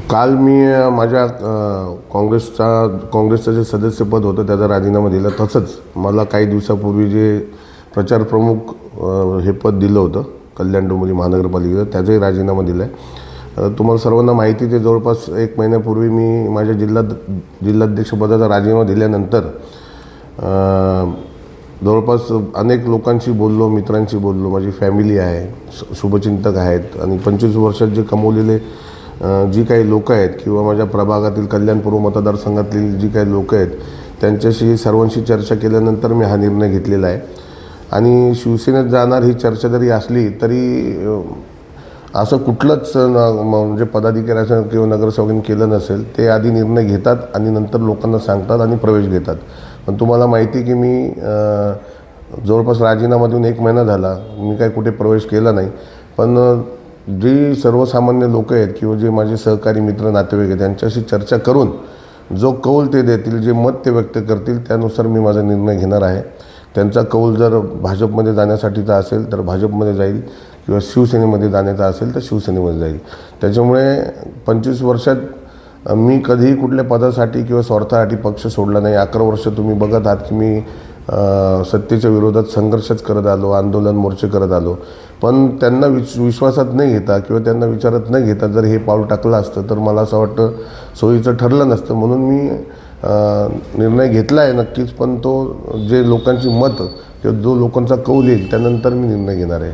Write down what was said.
काल मी माझ्या काँग्रेसचा काँग्रेसचं जे सदस्यपद होतं त्याचा राजीनामा दिला तसंच मला काही दिवसापूर्वी जे प्रचार प्रमुख हे पद दिलं होतं कल्याण डोंबिवली महानगरपालिकेचं त्याचाही राजीनामा दिला आहे तुम्हाला सर्वांना माहिती ते जवळपास एक महिन्यापूर्वी मी माझ्या जिल्हा जिल्हाध्यक्षपदाचा राजीनामा दिल्यानंतर जवळपास अनेक लोकांशी बोललो मित्रांशी बोललो माझी फॅमिली आहे शुभचिंतक आहेत आणि पंचवीस वर्षात जे कमवलेले जी काही लोकं आहेत किंवा माझ्या प्रभागातील कल्याणपूर्व मतदारसंघातील जी काही लोकं आहेत त्यांच्याशी सर्वांशी चर्चा केल्यानंतर मी हा निर्णय घेतलेला आहे. आणि शिवसेनेत जाणार ही चर्चा जरी असली तरी असं कुठलंच न- म्हणजे पदाधिकाऱ्याचं किंवा नगरसेवकांनी केलं नसेल ते आधी निर्णय घेतात आणि नंतर लोकांना सांगतात आणि प्रवेश घेतात. पण तुम्हाला माहिती की मी जवळपास राजीनामा देऊन एक महिना झाला मी काही कुठे प्रवेश केला नाही. पण जी सर्वसामान्य लोक आहेत किंवा जे माझे सहकारी मित्र नातेवाईक आहेत त्यांच्याशी चर्चा करून जो कौल ते देतील जे मत ते व्यक्त करतील त्यानुसार मी माझा निर्णय घेणार आहे. त्यांचा कौल जर भाजपमध्ये जाण्यासाठीचा असेल तर भाजपमध्ये जाईल किंवा शिवसेनेमध्ये जाण्याचा असेल तर शिवसेनेमध्ये जाईल. त्याच्यामुळे पंचवीस वर्षात मी कधीही कुठल्या पदासाठी किंवा स्वार्थासाठी पक्ष सोडला नाही. अकरा वर्ष तुम्ही बघत आहात की मी सत्तेच्या विरोधात संघर्षच करत आलो आंदोलन मोर्चे करत आलो. पण त्यांना विश विश्वासात न घेता किंवा त्यांना विचारात न घेता जर हे पाऊल टाकलं असतं तर मला असं वाटतं सोयीचं ठरलं नसतं. म्हणून मी निर्णय घेतला आहे नक्कीच पण तो जे लोकांची मत किंवा जो लोकांचा कौल येईल त्यानंतर मी निर्णय घेणार आहे.